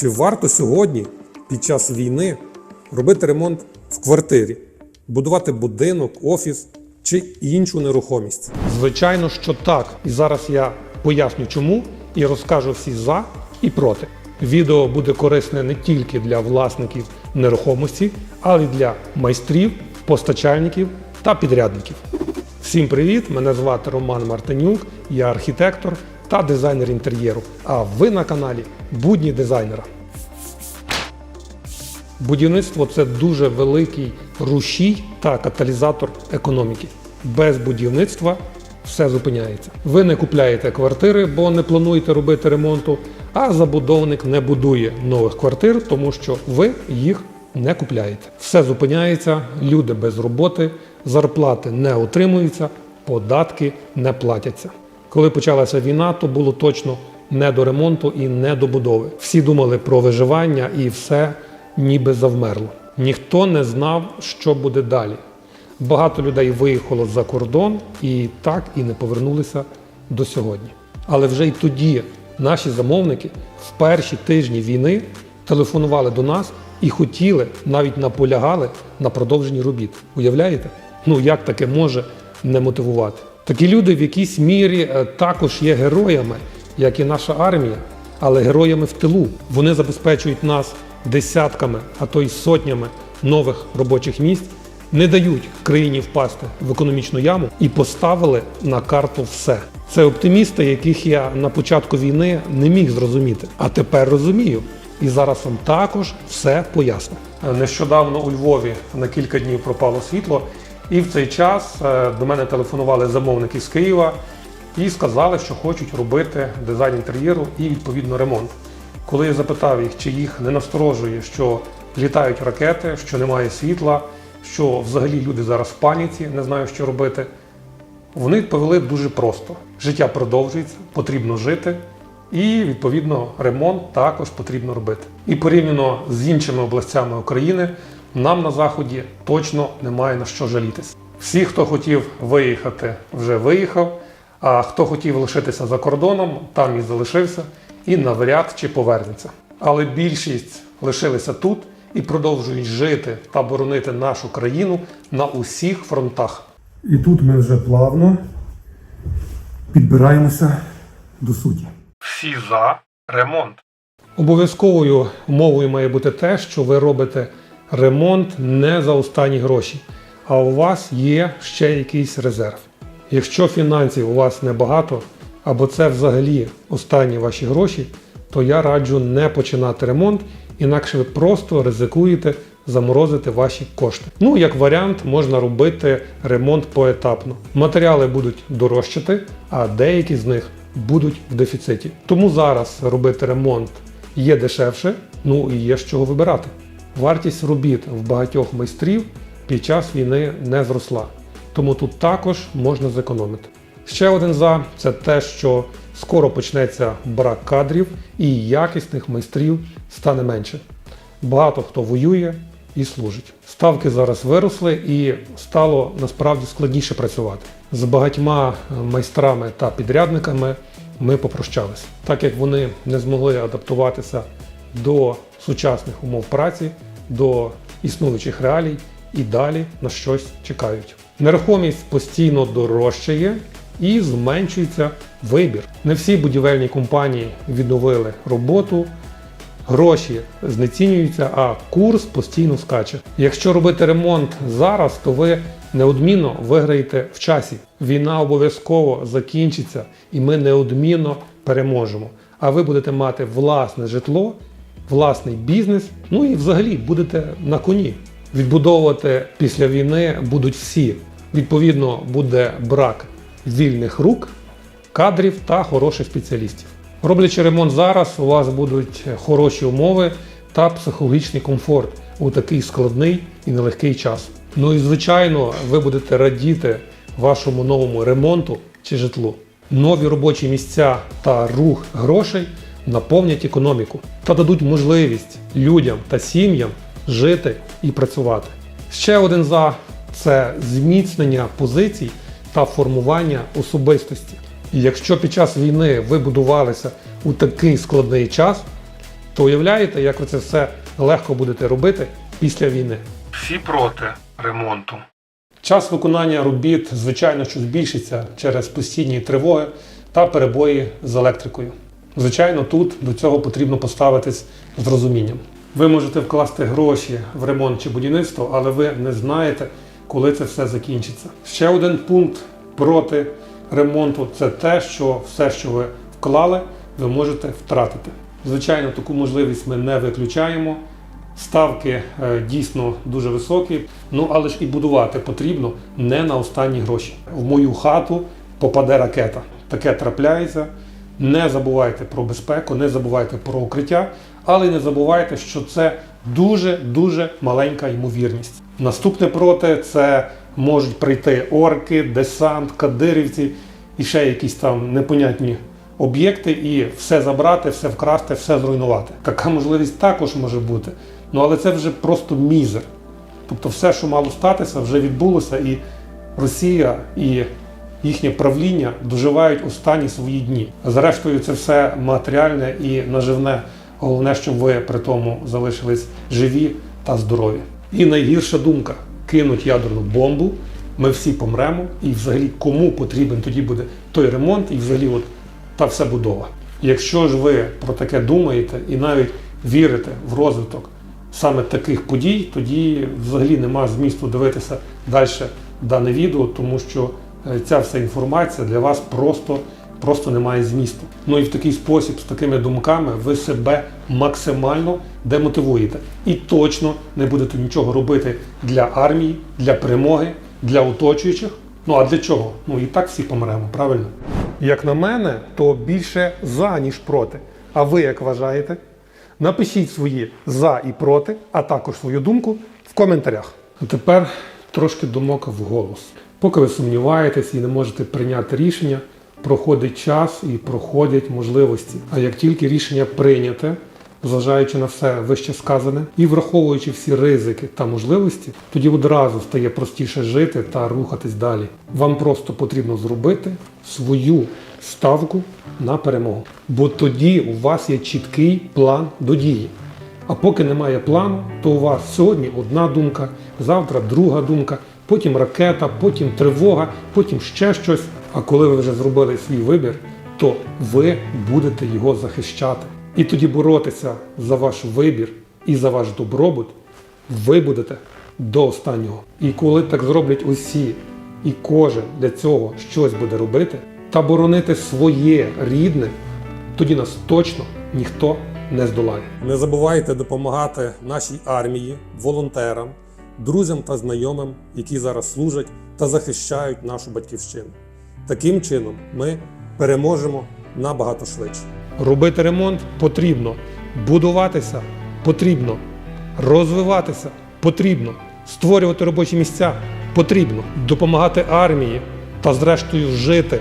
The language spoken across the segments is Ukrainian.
чи варто сьогодні, під час війни, робити ремонт в квартирі, будувати будинок, офіс чи іншу нерухомість? Звичайно, що так. І зараз я поясню чому і розкажу всі за і проти. Відео буде корисне не тільки для власників нерухомості, але й для майстрів, постачальників та підрядників. Всім привіт! Мене звати Роман Мартинюк, я архітектор та дизайнер інтер'єру. А ви на каналі Будні дизайнера. Будівництво це дуже великий рушій та каталізатор економіки. Без будівництва все зупиняється. Ви не купляєте квартири, бо не плануєте робити ремонту, а забудовник не будує нових квартир, тому що ви їх не купляєте. Все зупиняється, люди без роботи, зарплати не отримуються, податки не платяться. Коли почалася війна, то було точно не до ремонту і не до будови. Всі думали про виживання і все ніби завмерло. Ніхто не знав, що буде далі. Багато людей виїхало за кордон і так і не повернулися до сьогодні. Але вже й тоді наші замовники в перші тижні війни телефонували до нас і хотіли, навіть наполягали на продовженні робіт. Уявляєте? Ну як таке може не мотивувати? Такі люди в якійсь мірі е, також є героями, як і наша армія, але героями в тилу. Вони забезпечують нас десятками, а то й сотнями нових робочих місць, не дають країні впасти в економічну яму і поставили на карту все. Це оптимісти, яких я на початку війни не міг зрозуміти, а тепер розумію. І зараз вам також все поясню. Нещодавно у Львові на кілька днів пропало світло, і в цей час е, до мене телефонували замовники з Києва і сказали, що хочуть робити дизайн інтер'єру і відповідно ремонт. Коли я запитав їх, чи їх не насторожує, що літають ракети, що немає світла, що взагалі люди зараз в паніці, не знають, що робити, вони відповіли дуже просто: життя продовжується, потрібно жити, і відповідно ремонт також потрібно робити. І порівняно з іншими областями України, нам на заході точно немає на що жалітися. Всі, хто хотів виїхати, вже виїхав. А хто хотів лишитися за кордоном, там і залишився, і навряд чи повернеться. Але більшість лишилися тут і продовжують жити та боронити нашу країну на усіх фронтах. І тут ми вже плавно підбираємося до суті. Всі за ремонт. Обов'язковою умовою має бути те, що ви робите ремонт не за останні гроші, а у вас є ще якийсь резерв. Якщо фінансів у вас небагато, або це взагалі останні ваші гроші, то я раджу не починати ремонт, інакше ви просто ризикуєте заморозити ваші кошти. Ну, як варіант, можна робити ремонт поетапно. Матеріали будуть дорожчати, а деякі з них будуть в дефіциті. Тому зараз робити ремонт є дешевше, ну і є з чого вибирати. Вартість робіт в багатьох майстрів під час війни не зросла. Тому тут також можна зекономити. Ще один за це те, що скоро почнеться брак кадрів і якісних майстрів стане менше. Багато хто воює і служить. Ставки зараз виросли і стало насправді складніше працювати. З багатьма майстрами та підрядниками ми попрощалися, так як вони не змогли адаптуватися до сучасних умов праці, до існуючих реалій і далі на щось чекають. Нерухомість постійно дорожчає і зменшується вибір. Не всі будівельні компанії відновили роботу, гроші знецінюються, а курс постійно скаче. Якщо робити ремонт зараз, то ви неодмінно виграєте в часі. Війна обов'язково закінчиться, і ми неодмінно переможемо. А ви будете мати власне житло, власний бізнес, ну і взагалі будете на коні. Відбудовувати після війни будуть всі. Відповідно, буде брак вільних рук, кадрів та хороших спеціалістів. Роблячи ремонт зараз, у вас будуть хороші умови та психологічний комфорт у такий складний і нелегкий час. Ну і звичайно, ви будете радіти вашому новому ремонту чи житлу. Нові робочі місця та рух грошей наповнять економіку та дадуть можливість людям та сім'ям жити і працювати. Ще один за це зміцнення позицій та формування особистості. І якщо під час війни ви будувалися у такий складний час, То уявляєте, як ви це все легко будете робити після війни? Всі проти ремонту. Час виконання робіт, звичайно, що збільшиться через постійні тривоги та перебої з електрикою. Звичайно, тут до цього потрібно поставитись з розумінням. Ви можете вкласти гроші в ремонт чи будівництво, але ви не знаєте, коли це все закінчиться. Ще один пункт проти ремонту це те, що все, що ви вклали, ви можете втратити. Звичайно, таку можливість ми не виключаємо. Ставки е, дійсно дуже високі. Ну але ж і будувати потрібно не на останні гроші. В мою хату попаде ракета. Таке трапляється. Не забувайте про безпеку, не забувайте про укриття, але не забувайте, що це дуже дуже маленька ймовірність. Наступне проти це можуть прийти орки, десант, кадирівці і ще якісь там непонятні об'єкти і все забрати, все вкрасти, все зруйнувати. Така можливість також може бути. Ну але це вже просто мізер. Тобто все, що мало статися, вже відбулося, і Росія і їхнє правління доживають останні свої дні. Зрештою, це все матеріальне і наживне. Головне, щоб ви при тому залишились живі та здорові. І найгірша думка кинуть ядерну бомбу. Ми всі помремо, і взагалі кому потрібен тоді буде той ремонт, і взагалі от та вся будова. Якщо ж ви про таке думаєте і навіть вірите в розвиток саме таких подій, тоді взагалі нема змісту дивитися далі дане відео, тому що ця вся інформація для вас просто, просто не має змісту. Ну і в такий спосіб, з такими думками, ви себе максимально демотивуєте і точно не будете нічого робити для армії, для перемоги, для оточуючих. Ну а для чого? Ну і так всі помремо, правильно? Як на мене, то більше за, ніж проти. А ви як вважаєте? Напишіть свої за і проти, а також свою думку в коментарях. А тепер трошки думок в голос. Поки ви сумніваєтесь і не можете прийняти рішення, проходить час і проходять можливості. А як тільки рішення прийняте, зважаючи на все вище сказане і враховуючи всі ризики та можливості, тоді одразу стає простіше жити та рухатись далі. Вам просто потрібно зробити свою ставку на перемогу. Бо тоді у вас є чіткий план до дії. А поки немає плану, то у вас сьогодні одна думка, завтра друга думка, потім ракета, потім тривога, потім ще щось. А коли ви вже зробили свій вибір, то ви будете його захищати. І тоді боротися за ваш вибір і за ваш добробут ви будете до останнього. І коли так зроблять усі, і кожен для цього щось буде робити та боронити своє рідне, тоді нас точно ніхто не здолає. Не забувайте допомагати нашій армії, волонтерам, друзям та знайомим, які зараз служать та захищають нашу батьківщину. Таким чином ми переможемо набагато швидше. Робити ремонт потрібно, будуватися потрібно, розвиватися потрібно, створювати робочі місця потрібно, допомагати армії та, зрештою, жити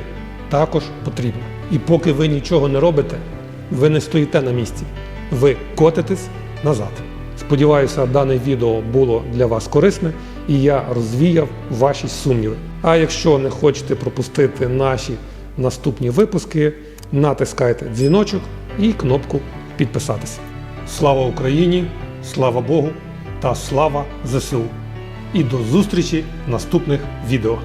також потрібно. І поки ви нічого не робите, ви не стоїте на місці, ви котитесь назад. Сподіваюся, дане відео було для вас корисне і я розвіяв ваші сумніви. А якщо не хочете пропустити наші наступні випуски, натискайте дзвіночок і кнопку підписатися. Слава Україні! Слава Богу та слава ЗСУ! І до зустрічі в наступних відео.